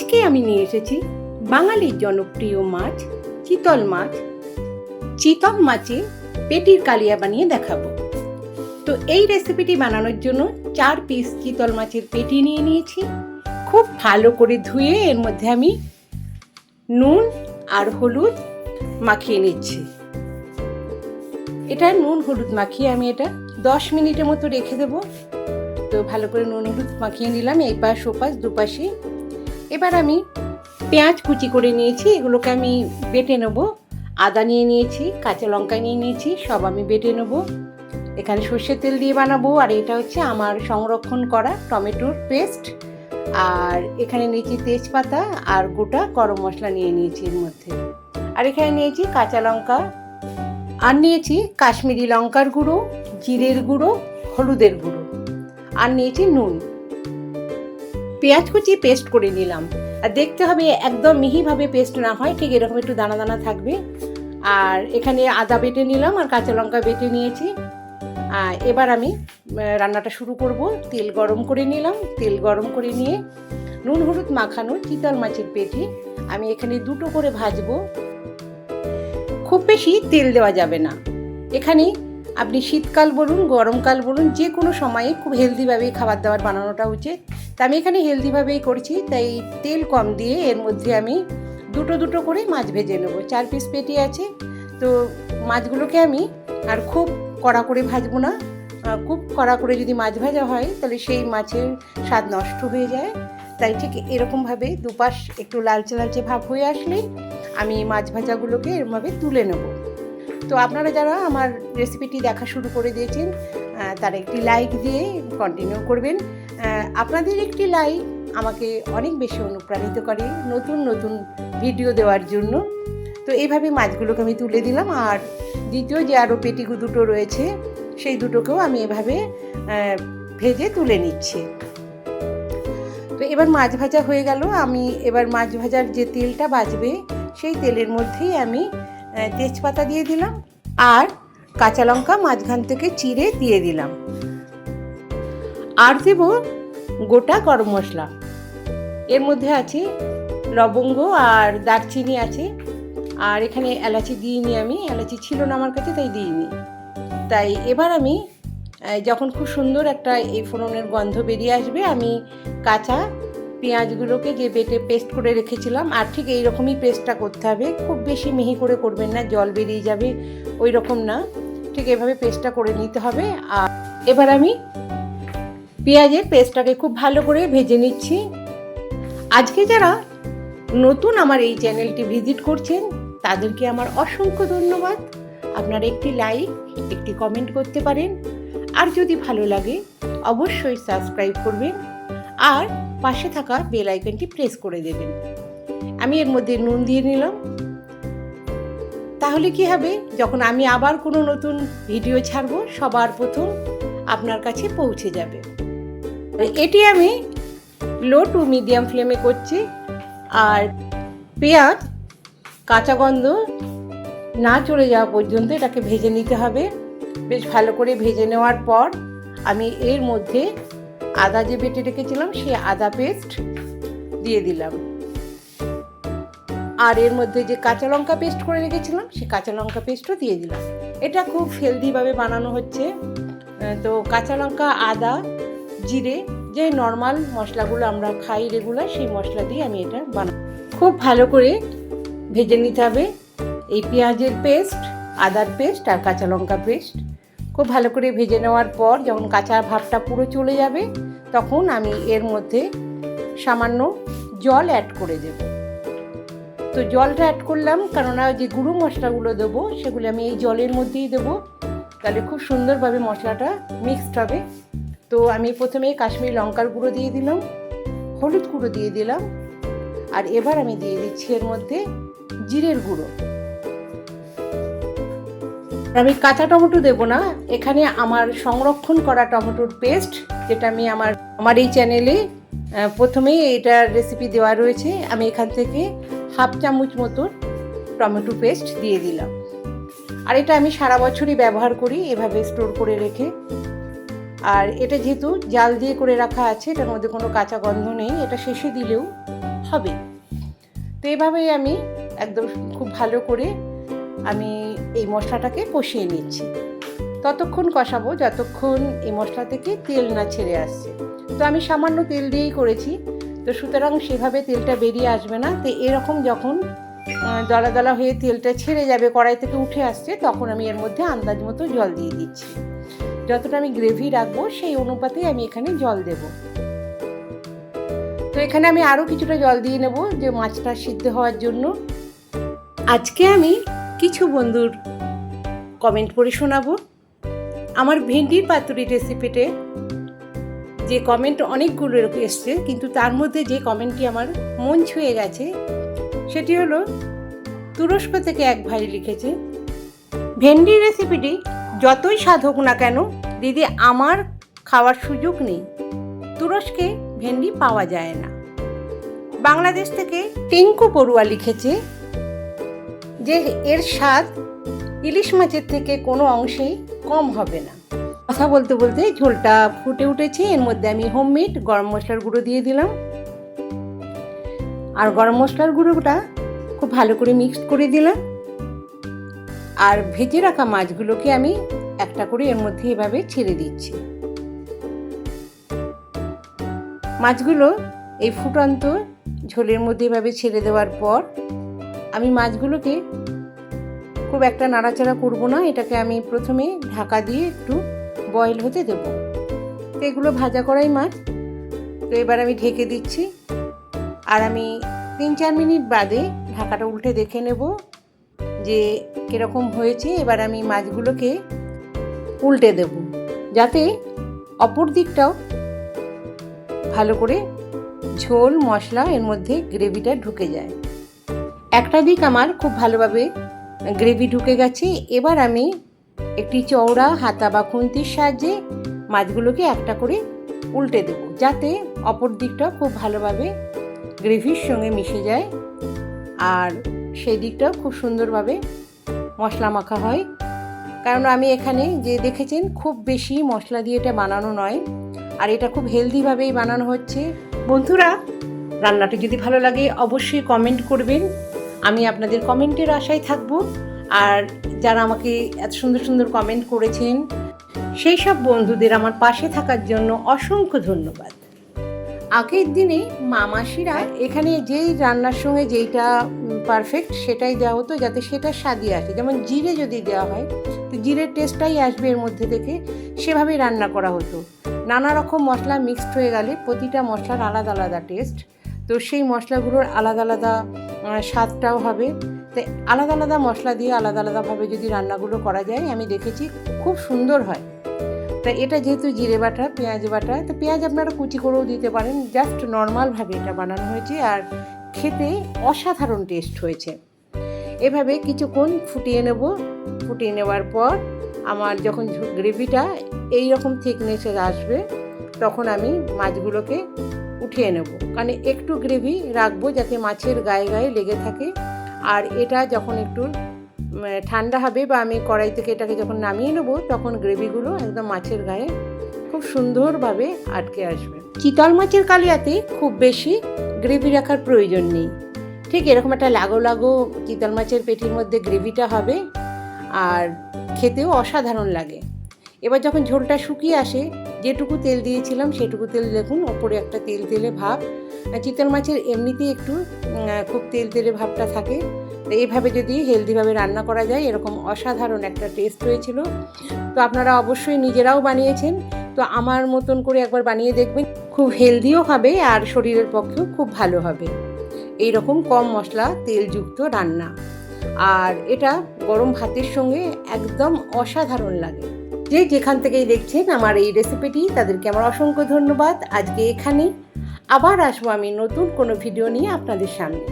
আজকে আমি নিয়ে এসেছি বাঙালির জনপ্রিয় মাছ, চিতল মাছ। চিতল মাছে পেটির কালিয়া বানিয়ে দেখাবো। তো এই রেসিপিটি বানানোর জন্য চার পিস চিতল মাছের পেটি নিয়ে নিয়েছি। খুব ভালো করে ধুয়ে এর মধ্যে আমি নুন আর হলুদ মাখিয়ে নিচ্ছি। এটা নুন হলুদ মাখিয়ে আমি এটা দশ মিনিটের মতো রেখে দেবো। তো ভালো করে নুন হলুদ মাখিয়ে নিলাম। এই পাশ ওপাশ দুপাশে এবার আমি পেঁয়াজ কুচি করে নিয়েছি, এগুলোকে আমি বেটে নেব। আদা নিয়ে নিয়েছি, কাঁচা লঙ্কা নিয়ে নিয়েছি, সব আমি বেটে নেব। এখানে সর্ষের তেল দিয়ে বানাবো, আর এটা হচ্ছে আমার সংরক্ষণ করা টমেটোর পেস্ট। আর এখানে নিয়েছি তেজপাতা আর গোটা গরম মশলা নিয়ে নিয়েছি এর মধ্যে। আর এখানে নিয়েছি কাঁচা লঙ্কা। আর নিয়েছি কাশ্মীরি লঙ্কার গুঁড়ো, জিরের গুঁড়ো, হলুদের গুঁড়ো। আর নিয়েছি নুন। পেঁয়াজ কুচি পেস্ট করে নিলাম। আর দেখতে হবে একদম মিহিভাবে পেস্ট না হয়, ঠিক এরকম একটু দানা দানা থাকবে। আর এখানে আদা বেটে নিলাম আর কাঁচা লঙ্কা বেটে নিয়েছি। আর এবার আমি রান্নাটা শুরু করব। তেল গরম করে নিলাম। তেল গরম করে নিয়ে নুন হলুদ মাখানো চিতল মাছের পেটি আমি এখানে দুটো করে ভাজবো। খুব বেশি তেল দেওয়া যাবে না। এখানে আপনি শীতকাল বলুন, গরমকাল বলুন, যে কোনো সময়ে খুব হেলদিভাবেই খাবার দাবার বানানোটা উচিত। তা আমি এখানে হেলদিভাবেই করছি, তাই তেল কম দিয়ে এর মধ্যে আমি দুটো দুটো করে মাছ ভেজে নেব। চার পিস পেটি আছে, তো মাছগুলোকে আমি আর খুব কড়া করে ভাজবো না। খুব কড়া করে যদি মাছ ভাজা হয়, তাহলে সেই মাছের স্বাদ নষ্ট হয়ে যায়। তাই ঠিক এরকমভাবে দুপাশ একটু লালচে লালচে ভাব হয়ে আসলে আমি মাছ ভাজাগুলোকে এরমভাবে তুলে নেব। তো আপনারা যারা আমার রেসিপিটি দেখা শুরু করে দিয়েছেন তারা একটি লাইক দিয়ে কন্টিনিউ করবেন। আপনাদের একটি লাইক আমাকে অনেক বেশি অনুপ্রাণিত করে নতুন নতুন ভিডিও দেওয়ার জন্য। তো এইভাবে মাছগুলোকে আমি তুলে দিলাম আর দ্বিতীয় যে আরও পেটিগু দুটো রয়েছে, সেই দুটোকেও আমি এভাবে ভেজে তুলে নিচ্ছি। তো এবার মাছ ভাজা হয়ে গেল। আমি এবার মাছ ভাজার যে তেলটা বাজবে, সেই তেলের মধ্যেই আমি তেজপাতা দিয়ে দিলাম আর কাঁচা লঙ্কা মাঝখান থেকে চিড়ে দিয়ে দিলাম। আর দেব গোটা গরম মশলা। এর মধ্যে আছে লবঙ্গ আর দারচিনি আছে। আর এখানে এলাচি দিইনি আমি, এলাচি ছিল না আমার কাছে, তাই দিইনি। তাই এবার আমি যখন খুব সুন্দর একটা এই ফোড়নের গন্ধ বেরিয়ে আসবে, আমি কাঁচা পেঁয়াজগুলোকে যে বেটে পেস্ট করে রেখেছিলাম, আর ঠিক এই রকমই পেস্টটা করতে হবে। খুব বেশি মিহি করে করবেন না, জল বেরিয়ে যাবে ওই রকম না। ঠিক এভাবে পেস্টটা করে নিতে হবে। আর এবার আমি পেঁয়াজের পেস্টটাকে খুব ভালো করে ভেজে নিচ্ছি। আজকে যারা নতুন আমার এই চ্যানেলটি ভিজিট করছেন, তাদেরকে আমার অসংখ্য ধন্যবাদ। আপনারা একটি লাইক, একটি কমেন্ট করতে পারেন। আর যদি ভালো লাগে, অবশ্যই সাবস্ক্রাইব করবেন। আর পাশে থাকা বেল আইকনটি প্রেস করে দেবেন। আমি এর মধ্যে নুন দিয়ে নিলাম। তাহলে কি হবে? যখন আমি আবার কোনো নতুন ভিডিও ছাড়বো, সবার প্রথম আপনার কাছে পৌঁছে যাবে। এটি আমি লো টু মিডিয়াম ফ্লেমে করছি। আর পেঁয়াজ, কাঁচা গন্ধ না চলে যাওয়া পর্যন্ত এটাকে ভেজে নিতে হবে। বেশ ভালো করে ভেজে নেওয়ার পর আমি এর মধ্যে আদা যে বেটে রেখেছিলাম, সেই আদা পেস্ট দিয়ে দিলাম। আর এর মধ্যে যে কাঁচা লঙ্কা পেস্ট করে রেখেছিলাম, সেই কাঁচা লঙ্কা পেস্টও দিয়ে দিলাম। এটা খুব হেলদিভাবে বানানো হচ্ছে। তো কাঁচা লঙ্কা, আদা, জিরে, যে নর্মাল মশলাগুলো আমরা খাই রেগুলার সেই মশলা দিয়ে আমি এটা বানাই খুব ভালো করে ভেজে নিতে হবে। এই পেঁয়াজের পেস্ট আদার পেস্ট আর কাঁচা লঙ্কা পেস্ট খুব ভালো করে ভেজে নেওয়ার পর যখন কাঁচা ভাবটা পুরো চলে যাবে, তখন আমি এর মধ্যে সামান্য জল অ্যাড করে দেব। তো জলটা অ্যাড করলাম, কেননা যে গুঁড়ো মশলাগুলো দেবো, সেগুলো আমি এই জলের মধ্যেই দেবো। তাহলে খুব সুন্দরভাবে মশলাটা মিক্সড হবে। তো আমি প্রথমে কাশ্মীরি লঙ্কার গুঁড়ো দিয়ে দিলাম, হলুদ গুঁড়ো দিয়ে দিলাম, আর এবার আমি দিয়ে দিচ্ছি এর মধ্যে জিরের গুঁড়ো। আমি কাঁচা টমেটো দেবো না, এখানে আমার সংরক্ষণ করা টমেটোর পেস্ট যেটা আমি আমার আমার এই চ্যানেলে প্রথমেই এটার রেসিপি দেওয়া রয়েছে, আমি এখান থেকে হাফ চামচ মতো টমেটো পেস্ট দিয়ে দিলাম। আর এটা আমি সারা বছরই ব্যবহার করি, এভাবে স্টোর করে রেখে। আর এটা যেহেতু জাল দিয়ে করে রাখা আছে, এটার মধ্যে কোনো কাঁচা গন্ধ নেই, এটা শেষে দিলেও হবে। তো এভাবেই আমি একদম খুব ভালো করে আমি এই মশলাটাকে কষিয়ে নিচ্ছি। ততক্ষণ কষাবো যতক্ষণ এই মশলা থেকে তেল না ছেড়ে আসছে। তো আমি সামান্য তেল দিয়েই করেছি। তো সুতরাং সেভাবে তেলটা বেরিয়ে আসবে না। তো এরকম যখন দলা দলা হয়ে তেলটা ছেড়ে যাবে, কড়াই থেকে উঠে আসছে, তখন আমি এর মধ্যে আন্দাজ মতো জল দিয়ে দিচ্ছি। যতটা আমি গ্রেভি রাখব, সেই অনুপাতে আমি এখানে জল দেব। তো এখানে আমি আরও কিছুটা জল দিয়ে নেব, যে মাছটা সিদ্ধ হওয়ার জন্য। আজকে আমি কিছু বন্ধুর কমেন্ট পড়ে শোনাবো। আমার ভেন্ডির পাতুরি রেসিপিতে যে কমেন্ট অনেকগুলো এসছে, কিন্তু তার মধ্যে যে কমেন্টটি আমার মন ছুঁয়ে গেছে, সেটি হলো তুরস্ক থেকে এক ভাই লিখেছে ভেন্ডি রেসিপিটি যতই স্বাদ হোক না কেন, দিদি আমার খাওয়ার সুযোগ নেই। তুরস্কে ভেন্ডি পাওয়া যায় না। বাংলাদেশ থেকে টিঙ্কু পড়ুয়া লিখেছে যে এর স্বাদ ইলিশ মাছের থেকে কোনো অংশেই কম হবে না। কথা বলতে বলতে ঝোলটা ফুটে উঠেছে। এর মধ্যে আমি হোমমেড গরম মশলার গুঁড়ো দিয়ে দিলাম। আর গরম মশলার গুঁড়োটা খুব ভালো করে মিক্সড করে দিলাম। আর ভেজে রাখা মাছগুলোকে আমি একটা করে এর মধ্যে এভাবে ছেড়ে দিচ্ছি। মাছগুলো এই ফুটন্ত ঝোলের মধ্যে এভাবে ছেড়ে দেওয়ার পর আমি মাছগুলোকে খুব একটা নাড়াচাড়া করব না, এটাকে আমি প্রথমে ঢাকা দিয়ে একটু বয়েল হতে দেব। তো এগুলো ভাজা করাই মাছ। তো এবার আমি ঢেকে দিচ্ছি। আর আমি তিন চার মিনিট বাদে ঢাকাটা উল্টে দেখে নেব যে কীরকম হয়েছে। এবার আমি মাছগুলোকে উল্টে দেব, যাতে অপর দিকটাও ভালো করে ঝোল, মশলা এর মধ্যে গ্রেভিটা ঢুকে যায়। একটা দিক আমার খুব ভালোভাবে গ্রেভি ঢুকে গেছে। এবার আমি একটি চওড়া হাতা বা খুন্তির সাহায্যে মাছগুলোকে একটা করে উল্টে দেবো, যাতে অপর দিকটা খুব ভালোভাবে গ্রেভির সঙ্গে মিশে যায়। আর সেই দিকটাও খুব সুন্দরভাবে মশলা মাখা হয়। কারণ আমি এখানে যে দেখেছেন, খুব বেশি মশলা দিয়ে এটা বানানো নয়। আর এটা খুব হেলদিভাবেই বানানো হচ্ছে। বন্ধুরা, রান্নাটা যদি ভালো লাগে, অবশ্যই কমেন্ট করবেন। আমি আপনাদের কমেন্টের আশায় থাকব। আর যারা আমাকে এত সুন্দর সুন্দর কমেন্ট করেছেন, সেই সব বন্ধুদের আমার পাশে থাকার জন্য অসংখ্য ধন্যবাদ। আগের দিনে মামাসিরা এখানে যেই রান্নার সঙ্গে যেইটা পারফেক্ট সেটাই দেওয়া হতো, যাতে সেটা স্বাদই আসে। যেমন জিরে যদি দেওয়া হয়, তো জিরের টেস্টটাই আসবে এর মধ্যে থেকে, সেভাবেই রান্না করা হতো। নানা রকম মশলা মিক্সড হয়ে গেলে প্রতিটা মশলার আলাদা আলাদা টেস্ট তো সেই মশলাগুলোর আলাদা আলাদা স্বাদটাও হবে। তাই আলাদা আলাদা মশলা দিয়ে আলাদা আলাদাভাবে যদি রান্নাগুলো করা যায়, আমি দেখেছি খুব সুন্দর হয়। তা এটা যেহেতু জিরে বাটা, পেঁয়াজ বাটা, তো পেঁয়াজ আপনারা কুচি করেও দিতে পারেন। জাস্ট নর্মালভাবে এটা বানানো হয়েছে আর খেতে অসাধারণ টেস্ট হয়েছে। এভাবে কিছুক্ষণ ফুটিয়ে নেব। ফুটিয়ে নেওয়ার পর আমার যখন গ্রেভিটা এই রকম থিকনেসের আসবে, তখন আমি মাছগুলোকে উঠিয়ে নেব। কারণ একটু গ্রেভি রাখব যাতে মাছের গায়ে গায়ে লেগে থাকে। আর এটা যখন একটু ঠান্ডা হবে বা আমি কড়াই থেকে এটাকে যখন নামিয়ে নেব, তখন গ্রেভিগুলো একদম মাছের গায়ে খুব সুন্দরভাবে আটকে আসবে। চিতল মাছের কালিয়াতে খুব বেশি গ্রেভি রাখার প্রয়োজন নেই। ঠিক এরকম একটা লাগো লাগো চিতল মাছের পেটির মধ্যে গ্রেভিটা হবে আর খেতেও অসাধারণ লাগে। এবার যখন ঝোলটা শুকিয়ে আসে যেটুকু তেল দিয়েছিলাম সেটুকু তেল দেখুন, ওপরে একটা তেল তেলে ভাব। চিতল মাছের এমনিতেই একটু খুব তেল তেলে ভাবটা থাকে। তো এইভাবে যদি হেলদিভাবে রান্না করা যায়, এরকম অসাধারণ একটা টেস্ট হয়েছিল। তো আপনারা অবশ্যই নিজেরাও বানিয়েছেন। তো আমার মতন করে একবার বানিয়ে দেখবেন, খুব হেলদিও হবে আর শরীরের পক্ষেও খুব ভালো হবে। এই রকম কম মশলা তেলযুক্ত রান্না। আর এটা গরম ভাতের সঙ্গে একদম অসাধারণ লাগে। যে যেখান থেকেই দেখছেন আমার এই রেসিপিটি তাদেরকে আমার অসংখ্য ধন্যবাদ। আজকে এখানে আবার আসব আমি নতুন কোনো ভিডিও নিয়ে আপনাদের সামনে।